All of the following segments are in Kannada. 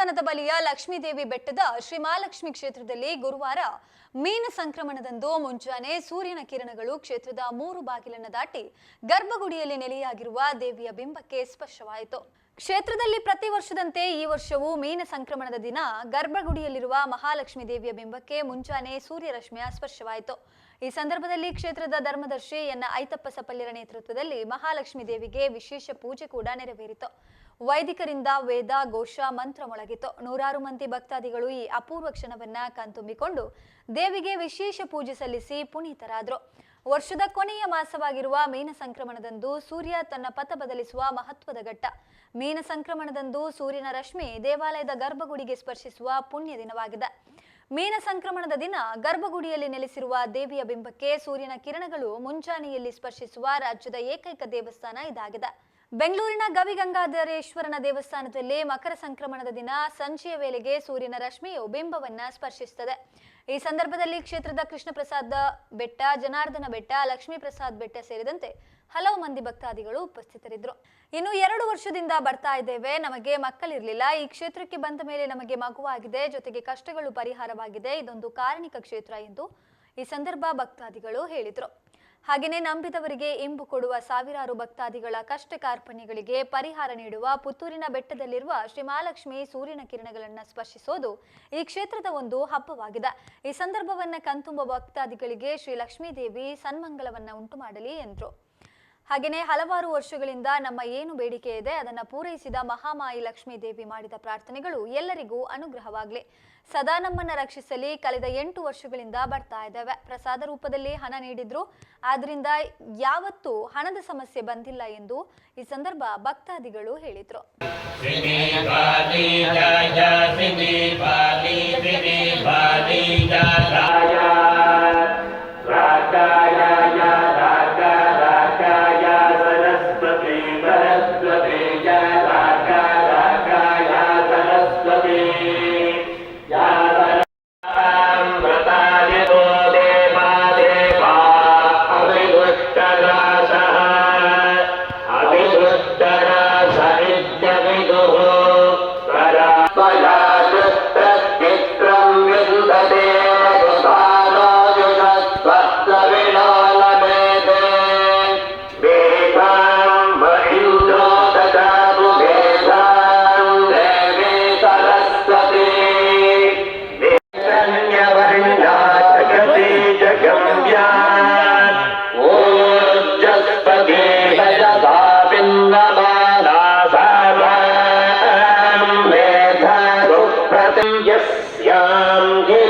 ದೇವಸ್ಥಾನದ ಬಳಿಯ ಲಕ್ಷ್ಮೀದೇವಿ ಬೆಟ್ಟದ ಶ್ರೀ ಮಹಾಲಕ್ಷ್ಮಿ ಕ್ಷೇತ್ರದಲ್ಲಿ ಗುರುವಾರ ಮೀನ ಸಂಕ್ರಮಣದಂದು ಮುಂಜಾನೆ ಸೂರ್ಯನ ಕಿರಣಗಳು ಕ್ಷೇತ್ರದ ಮೂರು ಬಾಗಿಲನ್ನು ದಾಟಿ ಗರ್ಭಗುಡಿಯಲ್ಲಿ ನೆಲೆಯಾಗಿರುವ ದೇವಿಯ ಬಿಂಬಕ್ಕೆ ಸ್ಪರ್ಶವಾಯಿತು. ಕ್ಷೇತ್ರದಲ್ಲಿ ಪ್ರತಿ ವರ್ಷದಂತೆ ಈ ವರ್ಷವೂ ಮೀನ ಸಂಕ್ರಮಣದ ದಿನ ಗರ್ಭಗುಡಿಯಲ್ಲಿರುವ ಮಹಾಲಕ್ಷ್ಮಿ ದೇವಿಯ ಬಿಂಬಕ್ಕೆ ಮುಂಜಾನೆ ಸೂರ್ಯರಶ್ಮಿಯ ಸ್ಪರ್ಶವಾಯಿತು. ಈ ಸಂದರ್ಭದಲ್ಲಿ ಕ್ಷೇತ್ರದ ಧರ್ಮದರ್ಶಿ ಎನ್ನ ಐತಪ್ಪ ಸಪಲ್ಯರ ನೇತೃತ್ವದಲ್ಲಿ ಮಹಾಲಕ್ಷ್ಮಿ ದೇವಿಗೆ ವಿಶೇಷ ಪೂಜೆ ಕೂಡ ನೆರವೇರಿತು. ವೈದಿಕರಿಂದ ವೇದ, ಘೋಷ, ಮಂತ್ರ ಮೊಳಗಿತು. ನೂರಾರು ಮಂದಿ ಭಕ್ತಾದಿಗಳು ಈ ಅಪೂರ್ವ ಕ್ಷಣವನ್ನ ಕಣ್ತುಂಬಿಕೊಂಡು ದೇವಿಗೆ ವಿಶೇಷ ಪೂಜೆ ಸಲ್ಲಿಸಿ ಪುನೀತರಾದರು. ವರ್ಷದ ಕೊನೆಯ ಮಾಸವಾಗಿರುವ ಮೀನ ಸಂಕ್ರಮಣದಂದು ಸೂರ್ಯ ತನ್ನ ಪಥ ಬದಲಿಸುವ ಮಹತ್ವದ ಘಟ್ಟ. ಮೀನ ಸಂಕ್ರಮಣದಂದು ಸೂರ್ಯನ ರಶ್ಮಿ ದೇವಾಲಯದ ಗರ್ಭಗುಡಿಗೆ ಸ್ಪರ್ಶಿಸುವ ಪುಣ್ಯ ದಿನವಾಗಿದೆ. ಮೀನ ಸಂಕ್ರಮಣದ ದಿನ ಗರ್ಭಗುಡಿಯಲ್ಲಿ ನೆಲೆಸಿರುವ ದೇವಿಯ ಬಿಂಬಕ್ಕೆ ಸೂರ್ಯನ ಕಿರಣಗಳು ಮುಂಜಾನೆಯಲ್ಲಿ ಸ್ಪರ್ಶಿಸುವ ರಾಜ್ಯದ ಏಕೈಕ ದೇವಸ್ಥಾನ ಇದಾಗಿದೆ. ಬೆಂಗಳೂರಿನ ಗವಿಗಂಗಾಧರೇಶ್ವರನ ದೇವಸ್ಥಾನದಲ್ಲಿ ಮಕರ ಸಂಕ್ರಮಣದ ದಿನ ಸಂಜೆಯ ವೇಳೆಗೆ ಸೂರ್ಯನ ರಶ್ಮಿಯು ಬಿಂಬವನ್ನ ಸ್ಪರ್ಶಿಸುತ್ತದೆ. ಈ ಸಂದರ್ಭದಲ್ಲಿ ಕ್ಷೇತ್ರದ ಕೃಷ್ಣ ಪ್ರಸಾದ ಬೆಟ್ಟ, ಜನಾರ್ದನ ಬೆಟ್ಟ ಲಕ್ಷ್ಮೀ ಪ್ರಸಾದ್ ಬೆಟ್ಟ ಸೇರಿದಂತೆ ಹಲವು ಮಂದಿ ಭಕ್ತಾದಿಗಳು ಉಪಸ್ಥಿತರಿದ್ದರು. ಇನ್ನು ಎರಡು ವರ್ಷದಿಂದ ಬರ್ತಾ ಇದ್ದೇವೆ. ನಮಗೆ ಮಕ್ಕಳಿರಲಿಲ್ಲ. ಈ ಕ್ಷೇತ್ರಕ್ಕೆ ಬಂದ ಮೇಲೆ ನಮಗೆ ಮಗುವಾಗಿದೆ. ಜೊತೆಗೆ ಕಷ್ಟಗಳು ಪರಿಹಾರವಾಗಿದೆ. ಇದೊಂದು ಕಾರಣಿಕ ಕ್ಷೇತ್ರ ಎಂದು ಈ ಸಂದರ್ಭ ಭಕ್ತಾದಿಗಳು ಹೇಳಿದರು. ಹಾಗೆಯೇ ನಂಬಿದವರಿಗೆ ಇಂಬು ಕೊಡುವ ಸಾವಿರಾರು ಭಕ್ತಾದಿಗಳ ಕಷ್ಟ ಕಾರ್ಪಣ್ಯಗಳಿಗೆ ಪರಿಹಾರ ನೀಡುವ ಪುತ್ತೂರಿನ ಬೆಟ್ಟದಲ್ಲಿರುವ ಶ್ರೀ ಮಹಾಲಕ್ಷ್ಮಿ ಸೂರ್ಯನ ಕಿರಣಗಳನ್ನು ಸ್ಪರ್ಶಿಸೋದು ಈ ಕ್ಷೇತ್ರದ ಒಂದು ಹಬ್ಬವಾಗಿದೆ. ಈ ಸಂದರ್ಭವನ್ನ ಕಣ್ತುಂಬ ಭಕ್ತಾದಿಗಳಿಗೆ ಶ್ರೀ ಲಕ್ಷ್ಮೀದೇವಿ ಸನ್ಮಂಗಳವನ್ನು ಉಂಟು ಮಾಡಲಿ ಎಂದರು. ಹಾಗೆಯೇ ಹಲವಾರು ವರ್ಷಗಳಿಂದ ನಮ್ಮ ಏನು ಬೇಡಿಕೆ ಇದೆ, ಅದನ್ನು ಪೂರೈಸಿದ ಮಹಾಮಾಯಿ ಲಕ್ಷ್ಮೀ ದೇವಿ ಮಾಡಿದ ಪ್ರಾರ್ಥನೆಗಳು ಎಲ್ಲರಿಗೂ ಅನುಗ್ರಹವಾಗಲಿ. ಸದಾ ನಮ್ಮನ್ನು ರಕ್ಷಿಸಲಿ, ಕಳೆದ ಎಂಟು ವರ್ಷಗಳಿಂದ ಬರ್ತಾ ಇದ್ದಾವೆ. ಪ್ರಸಾದ ರೂಪದಲ್ಲಿ ಹಣ ನೀಡಿದ್ರು. ಆದ್ರಿಂದ ಯಾವತ್ತೂ ಹಣದ ಸಮಸ್ಯೆ ಬಂದಿಲ್ಲ ಎಂದು ಈ ಸಂದರ್ಭ ಭಕ್ತಾದಿಗಳು ಹೇಳಿದ್ರು. নাম গে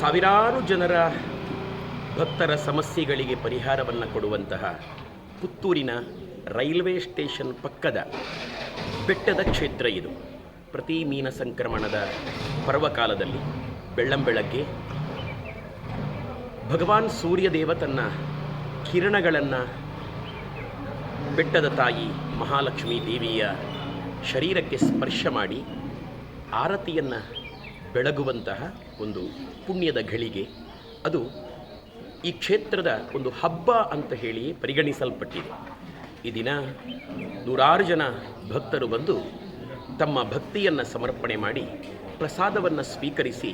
ಸಾವಿರಾರು ಜನರ ಭಕ್ತರ ಸಮಸ್ಯೆಗಳಿಗೆ ಪರಿಹಾರವನ್ನು ಕೊಡುವಂತಹ ಪುತ್ತೂರಿನ ರೈಲ್ವೆ ಸ್ಟೇಷನ್ ಪಕ್ಕದ ಬೆಟ್ಟದ ಕ್ಷೇತ್ರ ಇದು. ಪ್ರತಿ ಮೀನ ಸಂಕ್ರಮಣದ ಪರ್ವಕಾಲದಲ್ಲಿ ಬೆಳ್ಳಂಬೆಳಗ್ಗೆ ಭಗವಾನ್ ಸೂರ್ಯದೇವ ತನ್ನ ಕಿರಣಗಳನ್ನು ಬೆಟ್ಟದ ತಾಯಿ ಮಹಾಲಕ್ಷ್ಮೀ ದೇವಿಯ ಶರೀರಕ್ಕೆ ಸ್ಪರ್ಶ ಮಾಡಿ ಆರತಿಯನ್ನು ಬೆಳಗುವಂತಹ ಒಂದು ಪುಣ್ಯದ ಘಳಿಗೆ ಅದು ಈ ಕ್ಷೇತ್ರದ ಒಂದು ಹಬ್ಬ ಅಂತ ಹೇಳಿ ಪರಿಗಣಿಸಲ್ಪಟ್ಟಿದೆ. ಈ ದಿನ ನೂರಾರು ಜನ ಭಕ್ತರು ಬಂದು ತಮ್ಮ ಭಕ್ತಿಯನ್ನು ಸಮರ್ಪಣೆ ಮಾಡಿ ಪ್ರಸಾದವನ್ನು ಸ್ವೀಕರಿಸಿ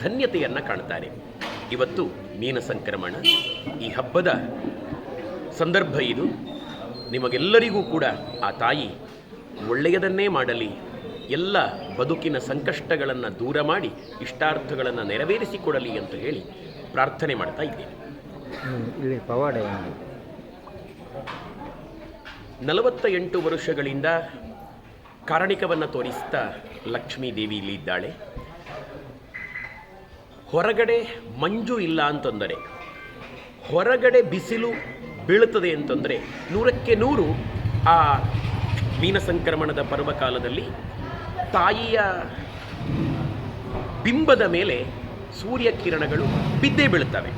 ಧನ್ಯತೆಯನ್ನು ಕಾಣ್ತಾರೆ. ಇವತ್ತು ಮೀನ ಸಂಕ್ರಮಣ. ಈ ಹಬ್ಬದ ಸಂದರ್ಭ ಇದು. ನಿಮಗೆಲ್ಲರಿಗೂ ಕೂಡ ಆ ತಾಯಿ ಒಳ್ಳೆಯದನ್ನೇ ಮಾಡಲಿ ಎಲ್ಲ ಬದುಕಿನ ಸಂಕಷ್ಟಗಳನ್ನು ದೂರ ಮಾಡಿ ಇಷ್ಟಾರ್ಥಗಳನ್ನು ನೆರವೇರಿಸಿಕೊಡಲಿ ಅಂತ ಹೇಳಿ ಪ್ರಾರ್ಥನೆ ಮಾಡ್ತಾ ಇದ್ದೇನೆ. ಇಲ್ಲಿ ಪವಾಡ ನಲವತ್ತ ಎಂಟು ವರ್ಷಗಳಿಂದ ಕಾರಣಿಕವನ್ನು ತೋರಿಸ್ತಾ ಲಕ್ಷ್ಮೀ ದೇವಿ ಇಲ್ಲಿ ಇದ್ದಾಳೆ. ಹೊರಗಡೆ ಮಂಜು ಇಲ್ಲ ಅಂತಂದರೆ ಹೊರಗಡೆ ಬಿಸಿಲು ಬೀಳುತ್ತದೆ ಅಂತಂದರೆ ನೂರಕ್ಕೆ ನೂರು ಆ ಮೀನ ಸಂಕ್ರಮಣದ ಪರ್ವಕಾಲದಲ್ಲಿ ತಾಯಿಯ ಬಿಂಬದ ಮೇಲೆ ಸೂರ್ಯ ಕಿರಣಗಳು ಬಿದ್ದೇ ಬೀಳುತ್ತವೆ.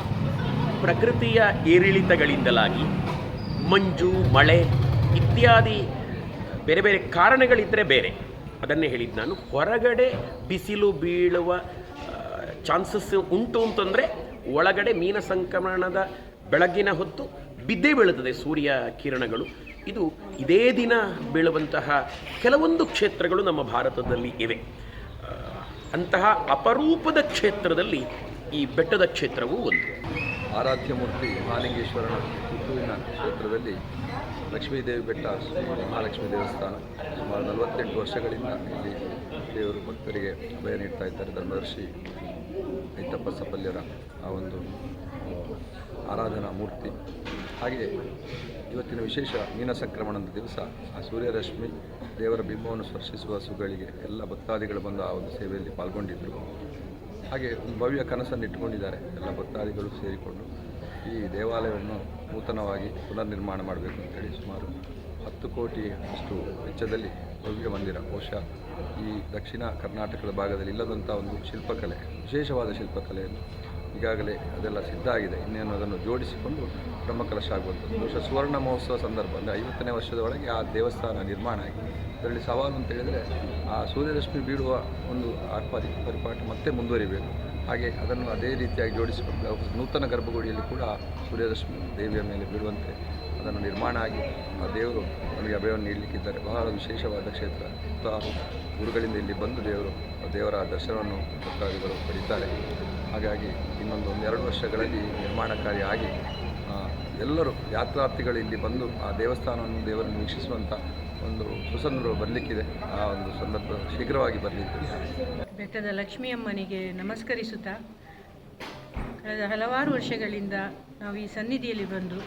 ಪ್ರಕೃತಿಯ ಏರಿಳಿತಗಳಿಂದಲಾಗಿ ಮಂಜು, ಮಳೆ ಇತ್ಯಾದಿ ಬೇರೆ ಬೇರೆ ಕಾರಣಗಳಿದ್ದರೆ ಬೇರೆ. ಅದನ್ನೇ ಹೇಳಿದ್ದು ನಾನು. ಹೊರಗಡೆ ಬಿಸಿಲು ಬೀಳುವ ಚಾನ್ಸಸ್ ಉಂಟು ಅಂತಂದರೆ ಒಳಗಡೆ ಮೀನ ಸಂಕ್ರಮಣದ ಬೆಳಗಿನ ಹೊತ್ತು ಬಿದ್ದೇ ಬೀಳುತ್ತದೆ ಸೂರ್ಯ ಕಿರಣಗಳು. ಇದು ಇದೇ ದಿನ ಬೀಳುವಂತಹ ಕೆಲವೊಂದು ಕ್ಷೇತ್ರಗಳು ನಮ್ಮ ಭಾರತದಲ್ಲಿ ಇವೆ. ಅಂತಹ ಅಪರೂಪದ ಕ್ಷೇತ್ರದಲ್ಲಿ ಈ ಬೆಟ್ಟದ ಕ್ಷೇತ್ರವೂ ಒಂದು. ಆರಾಧ್ಯ ಮೂರ್ತಿ ಮಹಾಲಿಂಗೇಶ್ವರನ ಪುತ್ತೂರಿನ ಕ್ಷೇತ್ರದಲ್ಲಿ ಲಕ್ಷ್ಮೀದೇವಿ ಬೆಟ್ಟ, ಶ್ರೀ ಮಹಾಲಕ್ಷ್ಮೀ ದೇವಸ್ಥಾನ ಸುಮಾರು ನಲವತ್ತೆಂಟು ವರ್ಷಗಳಿಂದ ಇಲ್ಲಿ ದೇವರು ಭಕ್ತರಿಗೆ ಅಭಯ ನೀಡ್ತಾ ಇದ್ದಾರೆ. ಧರ್ಮದರ್ಶಿ ಐತಪ್ಪ ಸಪಲ್ಯರ ಆ ಒಂದು ಆರಾಧನಾ ಮೂರ್ತಿ. ಹಾಗೆ ಇವತ್ತಿನ ವಿಶೇಷ ಮೀನ ಸಂಕ್ರಮಣದ ದಿವಸ ಆ ಸೂರ್ಯರಶ್ಮಿ ದೇವರ ಬಿಂಬವನ್ನು ಸ್ಪರ್ಶಿಸುವ ಸುಗಳಿಗೆ ಎಲ್ಲ ಭಕ್ತಾದಿಗಳು ಬಂದು ಆ ಒಂದು ಸೇವೆಯಲ್ಲಿ ಪಾಲ್ಗೊಂಡಿದ್ದರು. ಹಾಗೆ ಒಂದು ಭವ್ಯ ಕನಸನ್ನು ಇಟ್ಟುಕೊಂಡಿದ್ದಾರೆ ಎಲ್ಲ ಭಕ್ತಾದಿಗಳು ಸೇರಿಕೊಂಡು. ಈ ದೇವಾಲಯವನ್ನು ನೂತನವಾಗಿ ಪುನರ್ನಿರ್ಮಾಣ ಮಾಡಬೇಕು ಅಂತೇಳಿ ಸುಮಾರು ಹತ್ತು ಕೋಟಿ ಅಷ್ಟು ವೆಚ್ಚದಲ್ಲಿ ಭವ್ಯ ಮಂದಿರ, ಬಹುಶಃ ಈ ದಕ್ಷಿಣ ಕರ್ನಾಟಕದ ಭಾಗದಲ್ಲಿ ಇಲ್ಲದಂಥ ಒಂದು ಶಿಲ್ಪಕಲೆ, ವಿಶೇಷವಾದ ಶಿಲ್ಪಕಲೆಯನ್ನು ಈಗಾಗಲೇ ಅದೆಲ್ಲ ಸಿದ್ಧ ಆಗಿದೆ. ಇನ್ನೇನು ಅದನ್ನು ಜೋಡಿಸಿಕೊಂಡು ಬ್ರಹ್ಮ ಕಲಶ ಆಗುವಂಥದ್ದು. ಬಹುಶಃ ಸುವರ್ಣ ಮಹೋತ್ಸವ ಸಂದರ್ಭ ಅಂದರೆ ಐವತ್ತನೇ ವರ್ಷದ ಆ ದೇವಸ್ಥಾನ ನಿರ್ಮಾಣ ಆಗಿ ಅದರಲ್ಲಿ ಸವಾಲು ಅಂತ ಹೇಳಿದರೆ ಆ ಸೂರ್ಯರಶ್ಮಿ ಬೀಳುವ ಒಂದು ಆ ಪರಿಪಾಠ ಮತ್ತೆ ಮುಂದುವರಿಬೇಕು. ಹಾಗೆ ಅದನ್ನು ಅದೇ ರೀತಿಯಾಗಿ ಜೋಡಿಸಿಕೊಂಡು ನೂತನ ಗರ್ಭಗುಡಿಯಲ್ಲಿ ಕೂಡ ಸೂರ್ಯರಶ್ಮಿ ದೇವಿಯ ಮೇಲೆ ಬೀಳುವಂತೆ ಅದನ್ನು ನಿರ್ಮಾಣ ಆಗಿ ಆ ದೇವರು ನಮಗೆ ಅಭಯವನ್ನು ನೀಡಲಿಕ್ಕಿದ್ದಾರೆ. ಬಹಳ ವಿಶೇಷವಾದ ಕ್ಷೇತ್ರ. ಗುರುಗಳಿಂದ ಇಲ್ಲಿ ಬಂದು ದೇವರು, ದೇವರ ದರ್ಶನವನ್ನು ಭಕ್ತಾದಿಗಳು ಪಡೀತಾರೆ. ಹಾಗಾಗಿ ಇನ್ನೊಂದು ಒಂದೆರಡು ವರ್ಷಗಳಲ್ಲಿ ನಿರ್ಮಾಣ ಕಾರ್ಯ ಆಗಿ ಎಲ್ಲರೂ ಯಾತ್ರಾರ್ಥಿಗಳು ಇಲ್ಲಿ ಬಂದು ಆ ದೇವಸ್ಥಾನವನ್ನು ದೇವರನ್ನು ವೀಕ್ಷಿಸುವಂಥ ಒಂದು ಸುಸಂದರ್ಭ ಬರಲಿಕ್ಕಿದೆ. ಆ ಒಂದು ಸಂದರ್ಭ ಶೀಘ್ರವಾಗಿ ಬರಲಿಕ್ಕಿದೆ ಬೆಟ್ಟದ ಲಕ್ಷ್ಮಿಯಮ್ಮನಿಗೆ ನಮಸ್ಕರಿಸುತ್ತಾ, ಕಳೆದ ಹಲವಾರು ವರ್ಷಗಳಿಂದ ನಾವು ಈ ಸನ್ನಿಧಿಯಲ್ಲಿ ಬಂದು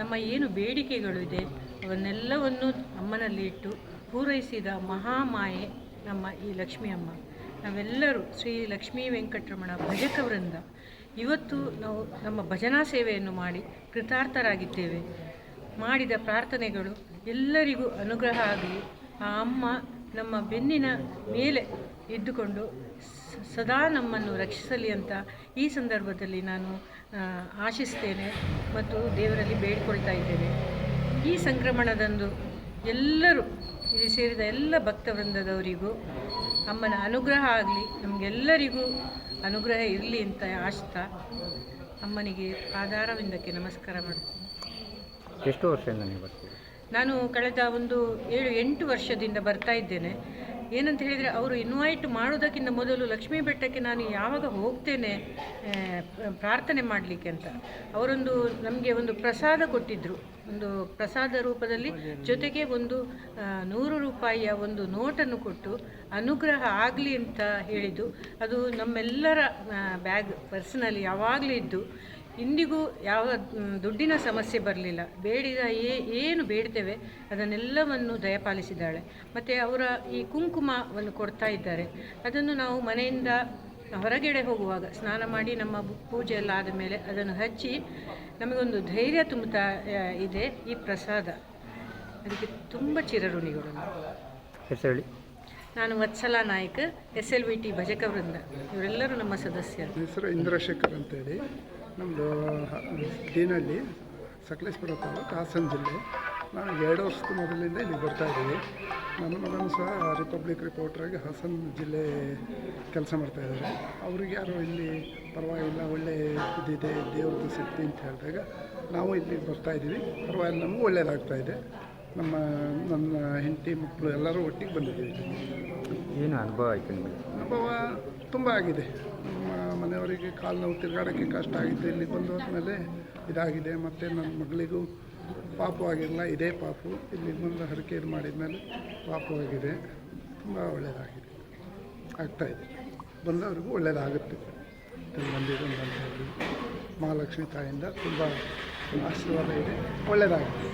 ನಮ್ಮ ಏನು ಬೇಡಿಕೆಗಳು ಇದೆ, ಅವನ್ನೆಲ್ಲವನ್ನು ಅಮ್ಮನಲ್ಲಿ ಇಟ್ಟು ಪೂರೈಸಿದ ಮಹಾಮಾಯೆ ನಮ್ಮ ಈ ಲಕ್ಷ್ಮಿ ಅಮ್ಮ ನಾವೆಲ್ಲರೂ ಶ್ರೀ ಲಕ್ಷ್ಮೀ ವೆಂಕಟರಮಣ ಭಜಕ ವೃಂದ. ಇವತ್ತು ನಾವು ನಮ್ಮ ಭಜನಾ ಸೇವೆಯನ್ನು ಮಾಡಿ ಕೃತಾರ್ಥರಾಗಿದ್ದೇವೆ. ಮಾಡಿದ ಪ್ರಾರ್ಥನೆಗಳು ಎಲ್ಲರಿಗೂ ಅನುಗ್ರಹ ಆಗಲಿ. ಆ ಅಮ್ಮ ನಮ್ಮ ಬೆನ್ನಿನ ಮೇಲೆ ಇದ್ದುಕೊಂಡು ಸದಾ ನಮ್ಮನ್ನು ರಕ್ಷಿಸಲಿ ಅಂತ ಈ ಸಂದರ್ಭದಲ್ಲಿ ನಾನು ಆಶಿಸ್ತೇನೆ ಮತ್ತು ದೇವರಲ್ಲಿ ಬೇಡಿಕೊಳ್ತಾ ಇದ್ದೇನೆ. ಈ ಸಂಕ್ರಮಣದಂದು ಎಲ್ಲರೂ ಇಲ್ಲಿ ಸೇರಿದ ಎಲ್ಲ ಭಕ್ತವೃಂದದವರಿಗೂ ಅಮ್ಮನ ಅನುಗ್ರಹ ಆಗಲಿ ನಮಗೆಲ್ಲರಿಗೂ ಅನುಗ್ರಹ ಇರಲಿ ಅಂತ ಆಶ್ತ ಅಮ್ಮನಿಗೆ ಆಧಾರವಿಂದಕ್ಕೆ ನಮಸ್ಕಾರ ಮಾಡ್ತೀನಿ. ಎಷ್ಟು ವರ್ಷದಿಂದ ನೀವು ಬರ್ತೀವಿ ನಾನು ಕಳೆದ ಒಂದು ಏಳು ಎಂಟು ವರ್ಷದಿಂದ ಬರ್ತಾ ಇದ್ದೇನೆ. ಏನಂತ ಹೇಳಿದರೆ ಅವರು ಇನ್ವೈಟ್ ಮಾಡೋದಕ್ಕಿಂತ ಮೊದಲು ಲಕ್ಷ್ಮೀ ಬೆಟ್ಟಕ್ಕೆ ನಾನು ಯಾವಾಗ ಹೋಗ್ತೇನೆ ಪ್ರಾರ್ಥನೆ ಮಾಡಲಿಕ್ಕೆ ಅಂತ. ಅವರೊಂದು ನಮಗೆ ಒಂದು ಪ್ರಸಾದ ಕೊಟ್ಟಿದ್ದರು ಒಂದು ಪ್ರಸಾದ ರೂಪದಲ್ಲಿ ಜೊತೆಗೆ ಒಂದು ನೂರು ರೂಪಾಯಿಯ ಒಂದು ನೋಟನ್ನು ಕೊಟ್ಟು ಅನುಗ್ರಹ ಆಗಲಿ ಅಂತ ಹೇಳಿದ್ದು. ಅದು ನಮ್ಮೆಲ್ಲರ ಬ್ಯಾಗ್ ಪರ್ಸ್ನಲ್ಲಿ ಯಾವಾಗಲೂ ಇದ್ದು. ಇಂದಿಗೂ ಯಾವ ದುಡ್ಡಿನ ಸಮಸ್ಯೆ ಬರಲಿಲ್ಲ. ಬೇಡಿದ ಏ ಏನು ಬೇಡ್ತೇವೆ ಅದನ್ನೆಲ್ಲವನ್ನು ದಯಪಾಲಿಸಿದ್ದಾಳೆ. ಮತ್ತು ಅವರ ಈ ಕುಂಕುಮವನ್ನು ಕೊಡ್ತಾ ಇದ್ದಾರೆ. ಅದನ್ನು ನಾವು ಮನೆಯಿಂದ ಹೊರಗಡೆ ಹೋಗುವಾಗ ಸ್ನಾನ ಮಾಡಿ ನಮ್ಮ ಪೂಜೆ ಎಲ್ಲ ಆದ ಮೇಲೆ ಅದನ್ನು ಹಚ್ಚಿ ನಮಗೊಂದು ಧೈರ್ಯ ತುಂಬುತ್ತಾ ಇದೆ ಈ ಪ್ರಸಾದ. ಅದಕ್ಕೆ ತುಂಬ ಚಿರಋಣಿಗಳು. ಹೇಳಿ ನಾನು Vatsala Nayak S L V T ಭಜಕ ವೃಂದ ಇವರೆಲ್ಲರೂ ನಮ್ಮ ಸದಸ್ಯರು. ಹೆಸರು ಇಂದ್ರಶೇಖರ್ ಅಂತೇಳಿ. ನಮ್ಮದು ದೀನಹಳ್ಳಿ ಸಕಲೇಶ್ಪುರ ತಾಲೂಕು ಹಾಸನ ಜಿಲ್ಲೆ. ನಾನು ಎರಡು ವರ್ಷದ ಮೊದಲಿಂದ ಇಲ್ಲಿ ಬರ್ತಾ ಇದ್ದೀನಿ. ನನ್ನ ಮಗನೂ ಸಹ ರಿಪಬ್ಲಿಕ್ ರಿಪೋರ್ಟ್ರಾಗಿ ಹಾಸನ ಜಿಲ್ಲೆ ಕೆಲಸ ಮಾಡ್ತಾ ಇದ್ದಾರೆ. ಅವ್ರಿಗೆ ಯಾರೋ ಇಲ್ಲಿ ಪರವಾಗಿಲ್ಲ, ಒಳ್ಳೆ ಇದಿದೆ, ದೇವ್ರದ್ದು ಶಕ್ತಿ ಅಂತ ಹೇಳಿದಾಗ ನಾವು ಇಲ್ಲಿ ಬರ್ತಾ ಇದ್ದೀವಿ. ಪರವಾಗಿಲ್ಲ, ನಮಗೂ ಒಳ್ಳೆಯದಾಗ್ತಾ ಇದೆ. ನಮ್ಮ, ನನ್ನ ಹೆಂಡತಿ, ಮಕ್ಕಳು ಎಲ್ಲರೂ ಒಟ್ಟಿಗೆ ಬಂದಿದ್ದೀವಿ ಏನು ಅನುಭವ ಆಯಿತು ನಿಮಗೆ? ಅನುಭವ ತುಂಬ ಆಗಿದೆ. ನಮ್ಮ ಮನೆಯವರಿಗೆ ಕಾಲು ನೋವು ತಿರುಗಾಡೋಕ್ಕೆ ಕಷ್ಟ ಆಗಿತ್ತು ಇಲ್ಲಿ ಬಂದು ಮೇಲೆ ಇದಾಗಿದೆ. ಮತ್ತು ನನ್ನ ಮಗಳಿಗೂ ಪಾಪು ಆಗಿರಲ್ಲ ಇದೇ ಪಾಪು. ಇಲ್ಲಿ ಬಂದು ಹರಕೆ ಮಾಡಿದ ಮೇಲೆ ಪಾಪು ಆಗಿದೆ. ತುಂಬ ಒಳ್ಳೆಯದಾಗಿದೆ ಆಗ್ತಾಯಿದೆ ಬಂದವರಿಗೂ ಒಳ್ಳೆಯದಾಗುತ್ತೆ ಹೇಳಿ ಮಹಾಲಕ್ಷ್ಮಿ ತಾಯಿಯಿಂದ ತುಂಬ ಆಶೀರ್ವಾದ ಇದೆ. ಒಳ್ಳೆಯದಾಗುತ್ತೆ